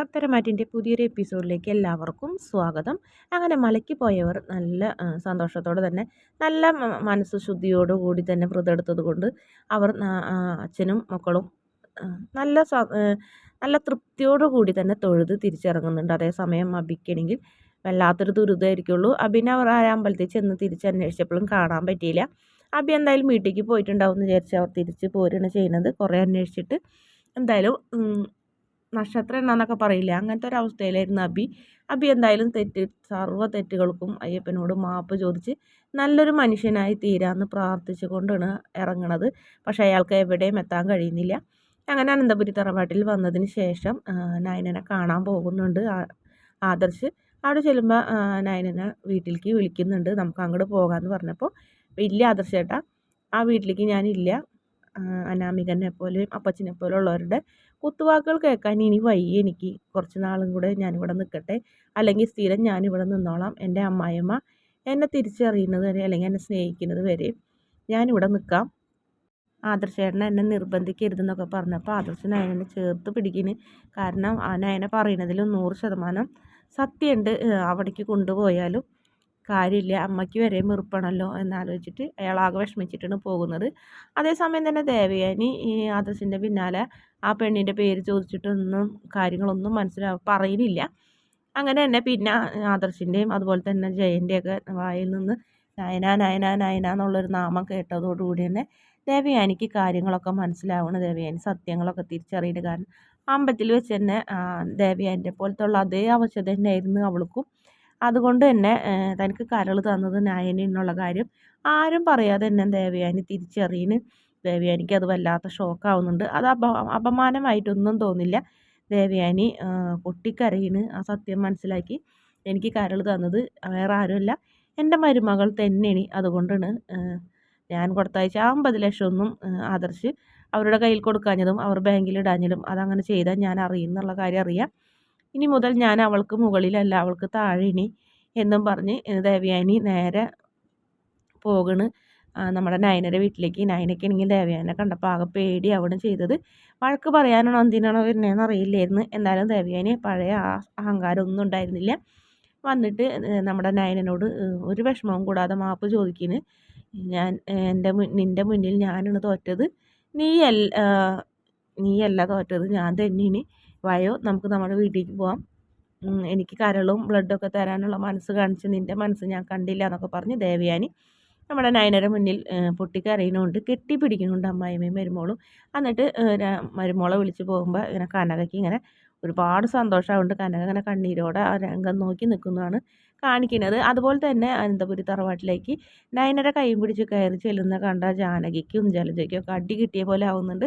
പത്തരമാറ്റിന്റെ പുതിയൊരു എപ്പിസോഡിലേക്ക് എല്ലാവർക്കും സ്വാഗതം. അങ്ങനെ മലയ്ക്ക് പോയവർ നല്ല സന്തോഷത്തോടെ തന്നെ നല്ല മനസ്സ് ശുദ്ധിയോടുകൂടി തന്നെ വ്രതെടുത്തത് കൊണ്ട് അവർ അച്ഛനും മക്കളും നല്ല നല്ല തൃപ്തിയോടുകൂടി തന്നെ തൊഴുത് തിരിച്ചിറങ്ങുന്നുണ്ട്. അതേസമയം അബിക്കണെങ്കിൽ വല്ലാത്തൊരു ദുരിതമായിരിക്കുള്ളൂ. അബിനെ അവർ ആ അമ്പലത്തിൽ ചെന്ന് തിരിച്ചന്വേഷിച്ചപ്പോഴും കാണാൻ പറ്റിയില്ല. അബി എന്തായാലും വീട്ടിലേക്ക് പോയിട്ടുണ്ടാവും എന്ന് വിചാരിച്ച് അവർ തിരിച്ച് പോരുകയാണ് ചെയ്യുന്നത്. കുറേ അന്വേഷിച്ചിട്ട് എന്തായാലും നക്ഷത്രം എന്നാന്നൊക്കെ പറയില്ലേ? അങ്ങനത്തെ ഒരു അവസ്ഥയിലായിരുന്നു അബി. അബി എന്തായാലും തെറ്റ് സർവ തെറ്റുകൾക്കും അയ്യപ്പനോട് മാപ്പ് ചോദിച്ച് നല്ലൊരു മനുഷ്യനായി തീരാമെന്ന് പ്രാർത്ഥിച്ചു കൊണ്ടാണ് ഇറങ്ങണത്. പക്ഷേ അയാൾക്ക് എവിടെയും എത്താൻ കഴിയുന്നില്ല. അങ്ങനെ അനന്തപുരി തറവാട്ടിൽ വന്നതിന് ശേഷം നയനനെ കാണാൻ പോകുന്നുണ്ട്. ആദർശ് അവിടെ ചെല്ലുമ്പോൾ നയനനെ വീട്ടിലേക്ക് വിളിക്കുന്നുണ്ട്. നമുക്ക് അങ്ങോട്ട് പോകാമെന്ന് പറഞ്ഞപ്പോൾ ഇല്ല ആദർശ് ചേട്ടാ ആ വീട്ടിലേക്ക് ഞാനില്ല. അനാമികനെ പോലെയും അപ്പച്ചനെ പോലെ ഉള്ളവരുടെ കുത്തുവാക്കുകൾ കേൾക്കാൻ ഇനി വയ്യ. എനിക്ക് കുറച്ച് നാളും കൂടെ ഞാനിവിടെ നിൽക്കട്ടെ. അല്ലെങ്കിൽ സ്ഥിരം ഞാനിവിടെ നിന്നോളാം. എന്റെ അമ്മായിമ്മ എന്നെ തിരിച്ചറിയുന്നത് വരെ അല്ലെങ്കിൽ എന്നെ സ്നേഹിക്കുന്നത് വരെ ഞാനിവിടെ നിൽക്കാം. ആദർശേട്ടനെ എന്നെ നിർബന്ധിക്കരുതെന്നൊക്കെ പറഞ്ഞപ്പോൾ ആദർശൻ നയനെ ചേർത്ത് പിടിക്കുന്നു കാരണം ആ നയനെ പറയുന്നതിൽ നൂറ് ശതമാനം സത്യമുണ്ട്. അവിടേക്ക് കൊണ്ടുപോയാലും കാര്യമില്ല അമ്മയ്ക്ക് വരെ വെറുപ്പാണല്ലോ എന്നാലോചിച്ചിട്ട് അയാൾ ആകെ വിഷമിച്ചിട്ടാണ് പോകുന്നത്. അതേസമയം തന്നെ ദേവയാനി ഈ ആദർശിന്റെ പിന്നാലെ ആ പെണ്ണിന്റെ പേര് ചോദിച്ചിട്ടൊന്നും കാര്യങ്ങളൊന്നും മനസ്സിലാ പറയുന്നില്ല അങ്ങനെ തന്നെ പിന്നെ ആദർശിന്റെയും അതുപോലെ തന്നെ ജയന്റെയൊക്കെ വായിൽ നിന്ന് നയന നയന നയന എന്നുള്ളൊരു നാമം കേട്ടതോടുകൂടി തന്നെ ദേവയാനിക്ക് കാര്യങ്ങളൊക്കെ മനസ്സിലാവണം. ദേവയാനി സത്യങ്ങളൊക്കെ തിരിച്ചറിയുന്നത് കാരണം അമ്പലത്തിൽ വെച്ച് തന്നെ ദേവയാനിന്റെ പോലത്തുള്ള അതേ അവശത തന്നെയായിരുന്നു അവൾക്കും. അതുകൊണ്ട് തന്നെ തനിക്ക് കരൾ തന്നത് നയനി എന്നുള്ള കാര്യം ആരും പറയാതെ തന്നെ ദേവയാനി തിരിച്ചറിയുന്നു ദേവയാനിക്ക് അത് വല്ലാത്ത ഷോക്കാവുന്നുണ്ട്. അത് അപ അപമാനമായിട്ടൊന്നും തോന്നില്ല. ദേവയാനി പൊട്ടിക്കരയിന് ആ സത്യം മനസ്സിലാക്കി എനിക്ക് കരൾ തന്നത് വേറെ ആരുമല്ല. എന്റെ മരുമകൾ തന്നെയാണ്. അതുകൊണ്ടാണ് ഞാൻ കൊടുത്തയച്ച അമ്പത് ലക്ഷമൊന്നും ആദർശ് അവരുടെ കയ്യിൽ കൊടുക്കാഞ്ഞതും അവർ ബാങ്കിൽ ഇടാഞ്ഞതും അതങ്ങനെ ചെയ്താൽ ഞാൻ അറിയുന്നുള്ള കാര്യം അറിയാം. ഇനി മുതൽ ഞാൻ അവൾക്ക് മുകളിലല്ല അവൾക്ക് താഴെ ഇനി എന്നും പറഞ്ഞ് ദേവയാനി നേരെ പോകണ്. നമ്മുടെ നയനയുടെ വീട്ടിലേക്ക്. നയനയ്ക്കാണെങ്കിൽ ദേവയാനെ കണ്ടപ്പോൾ ആകെ പേടിയാവണം ചെയ്തത്. വഴക്ക് പറയാനാണോ എന്തിനാണോ വരുന്നതെന്ന് അറിയില്ലായിരുന്നു. എന്തായാലും ദേവയാനി പഴയ ആ അഹങ്കാരം ഒന്നും ഉണ്ടായിരുന്നില്ല. വന്നിട്ട് നമ്മുടെ നയനനോട് ഒരു വിഷമവും കൂടാതെ മാപ്പ് ചോദിക്കുന്നു ഞാൻ എന്റെ നിന്റെ മുന്നിൽ ഞാനാണ് തോറ്റത്. നീയല്ല നീയല്ല തോറ്റത്. ഞാൻ തന്നെയാണ്. വായോ നമുക്ക് നമ്മുടെ വീട്ടിലേക്ക് പോവാം. എനിക്ക് കരളും ബ്ലഡൊക്കെ തരാനുള്ള മനസ്സ് കാണിച്ച് നിന്റെ മനസ്സ് ഞാൻ കണ്ടില്ല എന്നൊക്കെ പറഞ്ഞ് ദേവയാനി നമ്മുടെ നയനര മുന്നിൽ പൊട്ടിക്കരയുന്നുണ്ട് കെട്ടിപ്പിടിക്കുന്നുണ്ട് അമ്മായിമ്മയും മരുമോളും. എന്നിട്ട് മരുമോളെ വിളിച്ച് പോകുമ്പോൾ ഇങ്ങനെ കനകയ്ക്ക് ഇങ്ങനെ ഒരുപാട് സന്തോഷമുണ്ട് കനക ഇങ്ങനെ കണ്ണീരോടെ ആ രംഗം നോക്കി നിൽക്കുന്നതാണ് കാണിക്കുന്നത്. അതുപോലെ തന്നെ അനന്തപുരി തറവാട്ടിലേക്ക് നയനര കൈ പിടിച്ച് കയറി ചെല്ലുന്ന കണ്ട ജാനകിക്കും ജലജയ്ക്കും ഒക്കെ അടി കിട്ടിയ പോലെ ആവുന്നുണ്ട്.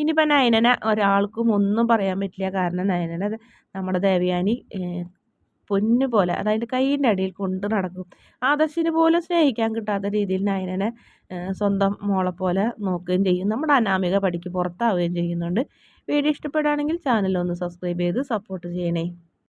ഇനിയിപ്പോൾ നയനനെ ഒരാൾക്കും ഒന്നും പറയാൻ പറ്റില്ല. കാരണം നയനന നമ്മുടെ ദേവയാനി പൊന്നു പോലെ അതായത് കൈയിന്റെ അടിയിൽ കൊണ്ട് നടക്കും. ആദർശിന് പോലും സ്നേഹിക്കാൻ കിട്ടാത്ത രീതിയിൽ നയനനെ സ്വന്തം മോളെ പോലെ നോക്കുകയും ചെയ്യും. നമ്മുടെ അനാമിക പടിക്ക് പുറത്താവുകയും ചെയ്യുന്നുണ്ട്. വീഡിയോ ഇഷ്ടപ്പെടുകയാണെങ്കിൽ ചാനൽ ഒന്ന് സബ്സ്ക്രൈബ് ചെയ്ത് സപ്പോർട്ട് ചെയ്യണേ.